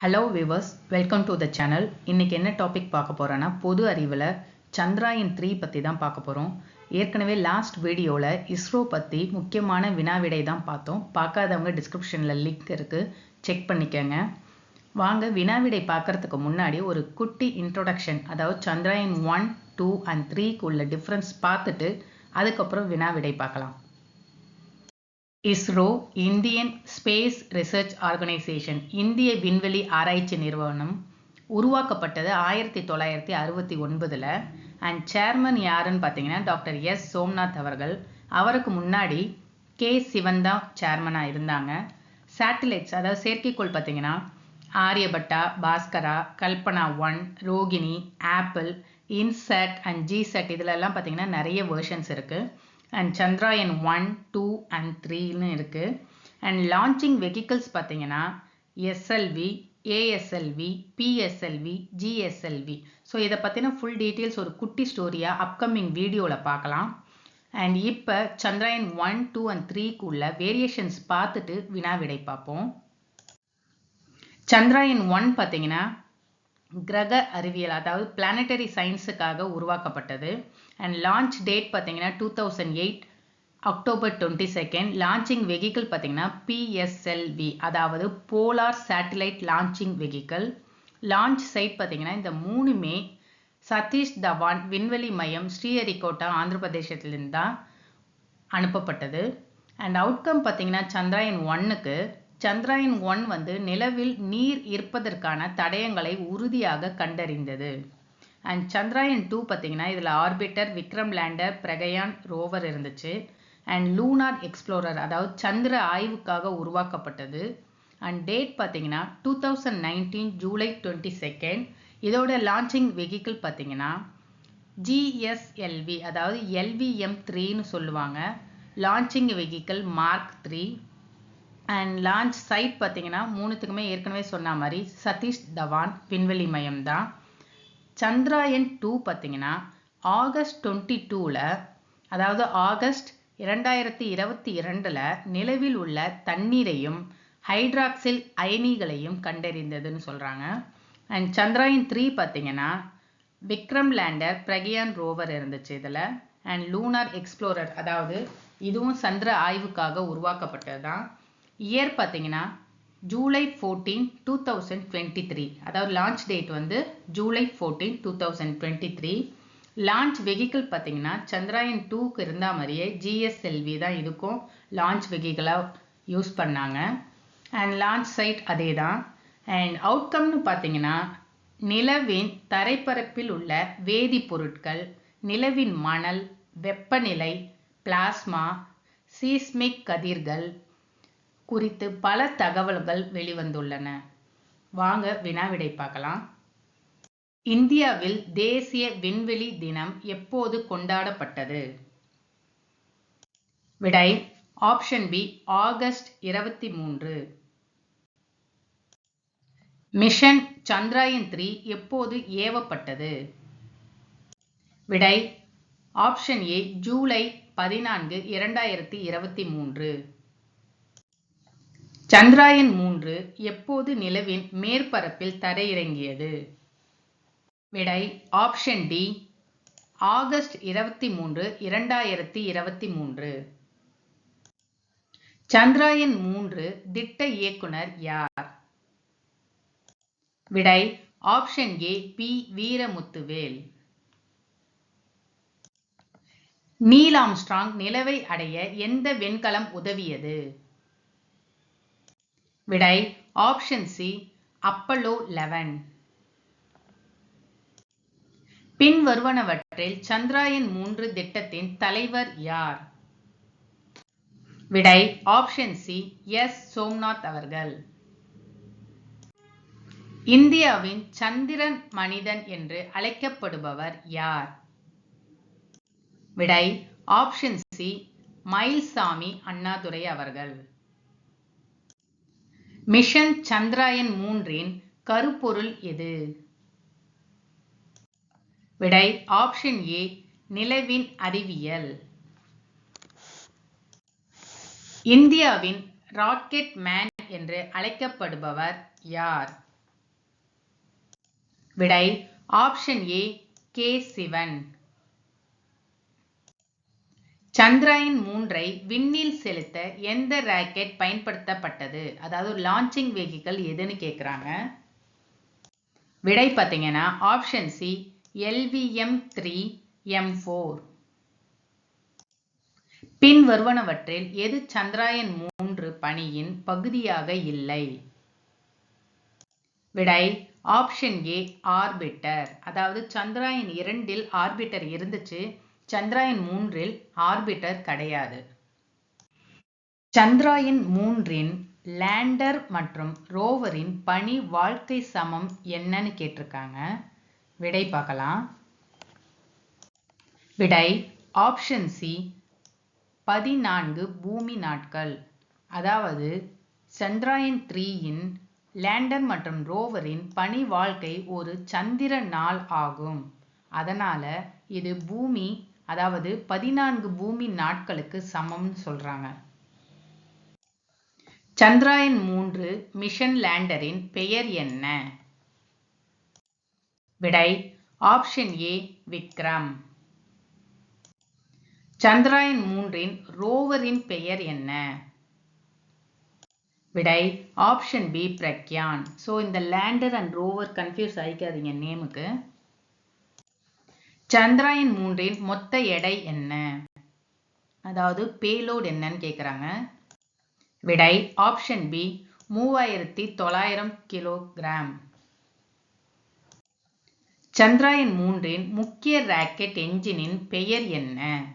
Hello viewers welcome to the channel இன்றைக்கி என்ன topic பார்க்க போகிறோன்னா பொது அறிவில் சந்திராயன் த்ரீ பற்றி தான் பார்க்க போகிறோம் ஏற்கனவே லாஸ்ட் வீடியோவில் இஸ்ரோ பற்றி முக்கியமான வினாவிடை தான் பார்த்தோம். பார்க்காதவங்க டிஸ்கிரிப்ஷனில் லிங்க் இருக்குது செக் பண்ணிக்கோங்க. வாங்க வினாவிடை பார்க்கறதுக்கு முன்னாடி ஒரு குட்டி இன்ட்ரொடக்ஷன் அதாவது சந்திராயன் ஒன் டூ அண்ட் த்ரீக்கு உள்ள டிஃப்ரென்ஸ் பார்த்துட்டு அதுக்கப்புறம் வினாவிடை பார்க்கலாம். ISRO Indian space research organisation இந்திய விண்வெளி ஆராய்ச்சி நிறுவனம் உருவாக்கப்பட்டது ஆயிரத்தி தொள்ளாயிரத்தி அறுபத்தி ஒன்பதில். அண்ட் சேர்மன் யாருன்னு பார்த்தீங்கன்னா டாக்டர் எஸ். சோம்நாத் அவர்கள். அவருக்கு முன்னாடி கே. சிவன் தான் சேர்மனாக இருந்தாங்க. சேட்டிலைட்ஸ் அதாவது செயற்கைக்கோள் பார்த்தீங்கன்னா Aryabhata Bhaskara Kalpana one Rohini Apple INSAT and GSAT இதுலெல்லாம் பார்த்தீங்கன்னா நிறைய வேர்ஷன்ஸ் இருக்குது and Chandrayaan one two and த்ரீன்னு இருக்குது அண்ட் லான்ச்சிங் வெஹிக்கிள்ஸ் பார்த்தீங்கன்னா SLV ASLV PSLV GSLV so இதை பற்றின ஃபுல் டீட்டெயில்ஸ் ஒரு குட்டி ஸ்டோரியாக அப்கமிங் வீடியோவில் பார்க்கலாம். அண்ட் இப்போ சந்திராயன் ஒன் டூ அண்ட் த்ரீக்குள்ள வேரியேஷன்ஸ் பார்த்துட்டு வினா விடை பார்ப்போம். சந்திராயன் ஒன் பார்த்தீங்கன்னா கிரக அறிவியல் அதாவது பிளானட்டரி சயின்ஸுக்காக உருவாக்கப்பட்டது. அண்ட் லான்ச் டேட் பார்த்தீங்கன்னா two thousand eight October twenty second launching vehicle பார்த்தீங்கன்னா பிஎஸ்எல்வி அதாவது polar satellite launching vehicle launch site பார்த்தீங்கன்னா இந்த மூணுமே சதீஷ் தவான் விண்வெளி மையம் ஸ்ரீஹரிகோட்டா ஆந்திர பிரதேசத்துலேருந்து தான் அனுப்பப்பட்டது. அண்ட் அவுட்கம் பார்த்தீங்கன்னா சந்திராயன் ஒன்னுக்கு சந்திராயன் ஒன் வந்து நிலவில் நீர் இருப்பதற்கான தடயங்களை உறுதியாக கண்டறிந்தது. அண்ட் சந்திராயன் டூ பார்த்தீங்கன்னா இதில் orbiter Vikram lander Pragyan rover இருந்துச்சு. அண்ட் லூனார் எக்ஸ்ப்ளோரர் அதாவது சந்திர ஆய்வுக்காக உருவாக்கப்பட்டது. அண்ட் டேட் பார்த்தீங்கன்னா two thousand nineteen July twenty second இதோட லான்ச்சிங் வெஹிக்கிள் பார்த்தீங்கன்னா ஜிஎஸ்எல்வி அதாவது எல்விஎம் த்ரீன்னு சொல்லுவாங்க. Launching vehicle mark three and launch site பார்த்தீங்கன்னா மூணுத்துக்குமே ஏற்கனவே சொன்ன மாதிரி சதீஷ் தவான் விண்வெளி மையம் தான் சந்திராயன் டூ பார்த்தீங்கன்னா ஆகஸ்ட் டுவெண்ட்டி டூவில் அதாவது ஆகஸ்ட் இரண்டாயிரத்தி இருபத்தி இரண்டில் நிலவில் உள்ள தண்ணீரையும் ஹைட்ராக்சில் அயனிகளையும் கண்டறிந்ததுன்னு சொல்கிறாங்க அண்ட் சந்திராயன் த்ரீ பார்த்தீங்கன்னா விக்ரம் லேண்டர் பிரகியான் ரோவர் இருந்துச்சு இதில். அண்ட் லூனார் எக்ஸ்ப்ளோரர் அதாவது இதுவும் சந்திர ஆய்வுக்காக உருவாக்கப்பட்டது தான் இயர் பார்த்தீங்கன்னா July fourteen two thousand twenty three அதாவது லான்ச் டேட் வந்து July fourteen two thousand twenty three launch vehicle பார்த்தீங்கன்னா சந்திராயன் டூக்கு இருந்தால் மாதிரியே ஜிஎஸ்எல்வி தான் இதுக்கும் லான்ச் வெஹிக்கிளாக யூஸ் பண்ணாங்க. அண்ட் லான்ச் சைட் அதே தான் அண்ட் அவுட்கம்னு பார்த்தீங்கன்னா நிலவின் தரைப்பரப்பில் உள்ள வேதிப்பொருட்கள் நிலவின் மணல் வெப்பநிலை பிளாஸ்மா சீஸ்மிக் கதிர்கள் குறித்து பல தகவல்கள் வெளிவந்துள்ளன. வாங்க வினாவிடை பார்க்கலாம். இந்தியாவில் தேசிய விண்வெளி தினம் எப்போது கொண்டாடப்பட்டது? விடை ஆப்ஷன் பி ஆகஸ்ட் இருபத்தி மூன்று. மிஷன் சந்திராயன் த்ரீ எப்போது ஏவப்பட்டது? விடை ஆப்ஷன் ஏ ஜூலை பதினான்கு இரண்டாயிரத்தி இருபத்தி மூன்று. சந்திராயன் மூன்று எப்போது நிலவின் மேற்பரப்பில் தரையிறங்கியது? விடை ஆப்ஷன் டி ஆகஸ்ட் இருபத்தி மூன்று இரண்டாயிரத்தி இருபத்தி மூன்று. சந்திராயன் மூன்று திட்ட இயக்குனர் யார்? விடை option A P Veeramuthuvel. Neil Armstrong நிலவை அடைய எந்த வெண்கலம் உதவியது? விடை ஆப்ஷன் சி அப்பலோ லெவன் பின் வருவனவற்றில் சந்திராயன் மூன்று திட்டத்தின் தலைவர் யார்? விடை ஆப்ஷன் சி எஸ் சோம்நாத் அவர்கள். இந்தியாவின் சந்திரன் மனிதன் என்று அழைக்கப்படுபவர் யார்? விடை ஆப்ஷன் சி மயில்சாமி அண்ணாதுரை அவர்கள். மிஷன் சந்திராயன் மூன்றின் கருப்பொருள் எது? விடை ஆப்ஷன் ஏ நிலவின் அறிவியல். இந்தியாவின் ராக்கெட் மேன் என்று அழைக்கப்படுபவர் யார்? விடை option A K Sivan. Chandrayaan மூன்றை விண்ணில் செலுத்த எந்த ராக்கெட் பயன்படுத்தப்பட்டது? அதாவது லான்ச்சிங் வெஹிக்கல் எதுன்னு கேட்குறாங்க விடை பார்த்தீங்கன்னா option C LVM three M four பின் வருவனவற்றில் எது சந்திராயன் மூன்று பணியின் பகுதியாக இல்லை? விடை ஆப்ஷன் ஏ ஆர்பிட்டர் அதாவது சந்திராயன் இரண்டில் ஆர்பிட்டர் இருந்துச்சு. சந்திராயன் மூன்றில் ஆர்பிட்டர் கிடையாது. சந்திராயன் மூன்றின் லேண்டர் மற்றும் ரோவரின் பணி வாழ்க்கை சமம் என்னன்னு கேட்டிருக்காங்க. விடை பார்க்கலாம். விடை ஆப்ஷன் சி பதினான்கு பூமி நாட்கள். அதாவது சந்திராயன் த்ரீயின் லேண்டர் மற்றும் ரோவரின் பணி வாழ்க்கை ஒரு சந்திர நாள் ஆகும். அதனால் இது பூமி அதாவது பதினான்கு பூமி நாட்களுக்கு சமம்னு சொல்றாங்க. சந்திராயன் மூன்று மிஷன் லேண்டரின் பெயர் என்ன? விடை ஆப்ஷன் ஏ விக்ரம். சந்திராயன் மூன்றின் ரோவரின் பெயர் என்ன? விடை ஆப்ஷன் பி பிரக்யான். ஸோ இந்த லேண்டர் அண்ட் ரோவர் கன்ஃபியூஸ் ஆகிக்காதீங்க நேமுக்கு. சந்திராயன் மூன்றின் மொத்த எடை என்ன? அதாவது பேலோட் என்னன்னு கேட்குறாங்க விடை ஆப்ஷன் பி மூவாயிரத்தி தொள்ளாயிரம் கிலோகிராம். சந்திராயன் மூன்றின் முக்கிய ராக்கெட் என்ஜினின் பெயர் என்ன?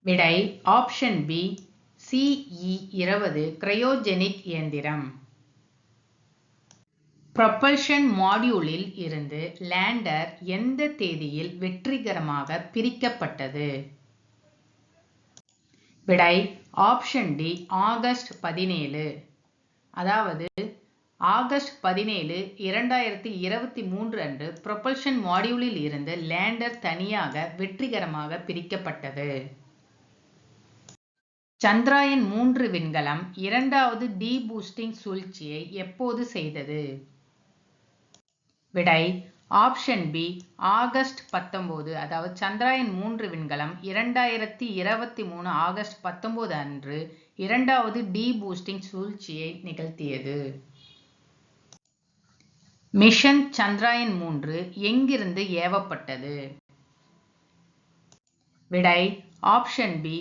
விடை ஆப்ஷன் பி சிஇ இருபது கிரையோஜெனிக் இயந்திரம். ப்ரொபல்ஷன் மாடியூலில் இருந்து லேண்டர் எந்த தேதியில் வெற்றிகரமாக பிரிக்கப்பட்டது? விடை ஆப்ஷன் டி ஆகஸ்ட் பதினேழு. அதாவது ஆகஸ்ட் பதினேழு இரண்டாயிரத்தி இருபத்தி மூன்று அன்று ப்ரொபல்ஷன் மாடியூலில் இருந்து லேண்டர் தனியாக வெற்றிகரமாக பிரிக்கப்பட்டது. சந்திராயன் மூன்று விண்கலம் இரண்டாவது டி பூஸ்டிங் சூழ்ச்சியை எப்போது செய்தது? விடை ஆப்ஷன் பி ஆகஸ்ட் பத்தொன்பது அதாவது சந்திராயன் மூன்று விண்கலம் இரண்டாயிரத்தி இருபத்தி மூணு ஆகஸ்ட் பத்தொன்பது அன்று இரண்டாவது டி பூஸ்டிங் சூழ்ச்சியை நிகழ்த்தியது. மிஷன் சந்திராயன் மூன்று எங்கிருந்து ஏவப்பட்டது? விடை ஆப்ஷன் பி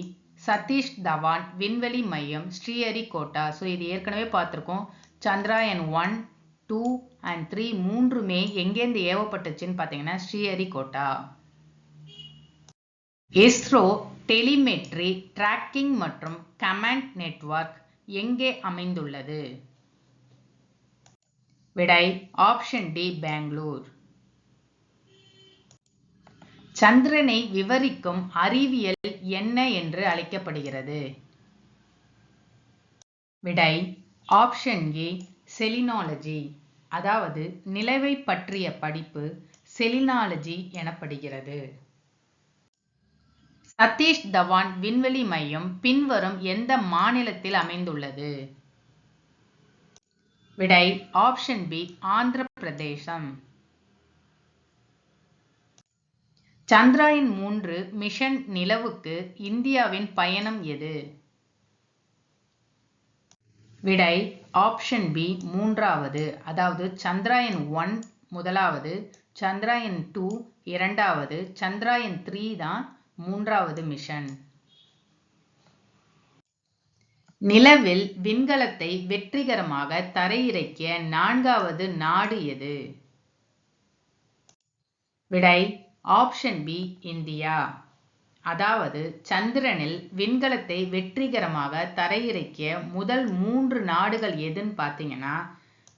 சதீஷ் தவான் விண்வெளி மையம் ஸ்ரீஹரிகோட்டா. ஸோ இது ஏற்கனவே பார்த்துருக்கோம். Chandrayaan one two and three மூன்றுமே எங்கேருந்து ஏவப்பட்டுச்சுன்னு பார்த்தீங்கன்னா ஸ்ரீஹரிகோட்டா. இஸ்ரோ டெலிமெட்ரி ட்ராக்கிங் மற்றும் கமாண்ட் நெட்வொர்க் எங்கே அமைந்துள்ளது? விடை ஆப்ஷன் டி பெங்களூர். சந்திரனை விவரிக்கும் அறிவியல் என்ன என்று அழைக்கப்படுகிறது? விடை ஆப்ஷன் ஏ செலினாலஜி அதாவது நிலவை பற்றிய படிப்பு செலினாலஜி எனப்படுகிறது. சதீஷ் தவான் விண்வெளி மையம் பின்வரும் எந்த மாநிலத்தில் அமைந்துள்ளது? விடை ஆப்ஷன் பி ஆந்திர பிரதேசம். சந்திராயன் மூன்று மிஷன் நிலவுக்கு இந்தியாவின் பயணம் எது? விடை ஆப்ஷன் பி மூன்றாவது அதாவது சந்திராயன் ஒன் முதலாவது சந்திராயன் டூ இரண்டாவது சந்திராயன் த்ரீ தான் மூன்றாவது மிஷன் நிலவில் விண்கலத்தை வெற்றிகரமாக தரையிறக்கிய நான்காவது நாடு எது? விடை ஆப்ஷன் பி இந்தியா. அதாவது சந்திரனில் விண்கலத்தை வெற்றிகரமாக தரையிறக்கிய முதல் மூன்று நாடுகள் எதுன்னு பார்த்தீங்கன்னா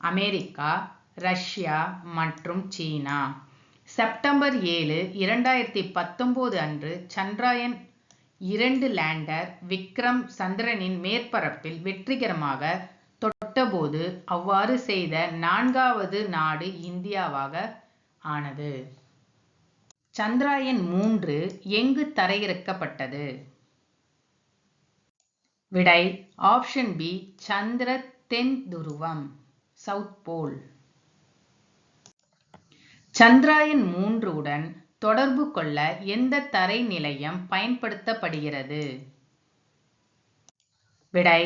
அமெரிக்கா ரஷ்யா மற்றும் சீனா. செப்டம்பர் ஏழு இரண்டாயிரத்தி பத்தொம்போது அன்று சந்திராயன் இரண்டு லேண்டர் விக்ரம் சந்திரனின் மேற்பரப்பில் வெற்றிகரமாக தொட்டபோது அவ்வாறு செய்த நான்காவது நாடு இந்தியாவாக ஆனது. சந்திராயன் மூன்று எங்கு தரையிறக்கப்பட்டது? விடை ஆப்ஷன் பி சந்திர தென் துருவம் சவுத் போல் சந்திராயன் மூன்று உடன் தொடர்பு கொள்ள எந்த தரை நிலையம் பயன்படுத்தப்படுகிறது? விடை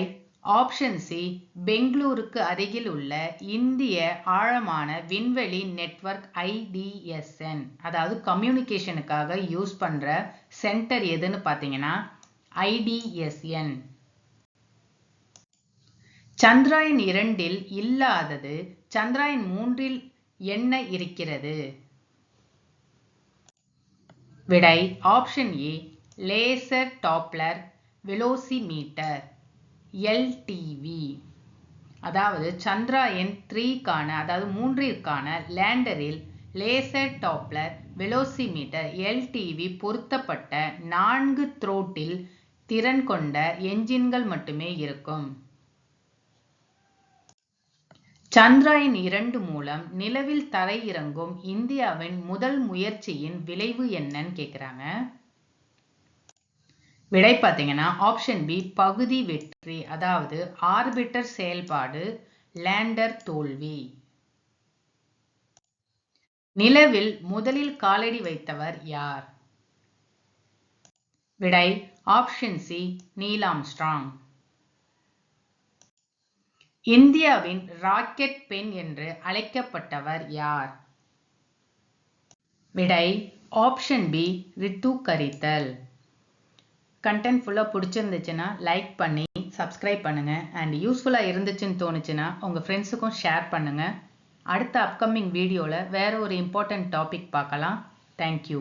ஆப்ஷன் சி பெங்களூருக்கு அருகில் உள்ள இந்திய ஆழமான விண்வெளி நெட்வொர்க் ஐடிஎஸ்என் அதாவது கம்யூனிகேஷனுக்காக யூஸ் பண்ணுற சென்டர் எதுன்னு பார்த்தீங்கன்னா ஐடிஎஸ்என் சந்திராயன் இரண்டில் இல்லாதது சந்திராயன் மூன்றில் என்ன இருக்கிறது? விடை option A laser Doppler velocimeter LDV. அதாவது சந்திராயன் த்ரீக்கான அதாவது மூன்றிற்கான லேண்டரில் லேசர் டாப்ளர் வெலோசிமீட்டர் எல்டிவி பொருத்தப்பட்ட நான்கு த்ரோட்டில் திறன் கொண்ட என்ஜின்கள் மட்டுமே இருக்கும். சந்திராயன் இரண்டு மூலம் நிலவில் தரையிறங்கும் இந்தியாவின் முதல் முயற்சியின் விளைவு என்னன்னு கேட்குறாங்க விடை பார்த்தீங்கன்னா ஆப்ஷன் பி பகுதி வெற்றி அதாவது ஆர்பிட்டர் செயல்பாடு லேண்டர் தோல்வி. நிலவில் முதலில் காலடி வைத்தவர் யார்? விடை ஆப்ஷன் சி நீலாம்ஸ்ட்ராங் இந்தியாவின் ராக்கெட் பெண் என்று அழைக்கப்பட்டவர் யார்? விடை ஆப்ஷன் பி ரித்து கரித்தல். கண்டென்ட் ஃபுல்லாக பிடிச்சிருந்துச்சுன்னா லைக் பண்ணி சப்ஸ்கிரைப் பண்ணுங்கள் அண்ட் யூஸ்ஃபுல்லாக இருந்துச்சுன்னு தோணுச்சுன்னா உங்கள் ஃப்ரெண்ட்ஸுக்கும் ஷேர் பண்ணுங்கள் அடுத்த அப்கமிங் வீடியோவில் வேறு ஒரு இம்பார்ட்டண்ட் டாபிக் பார்க்கலாம். தேங்க்யூ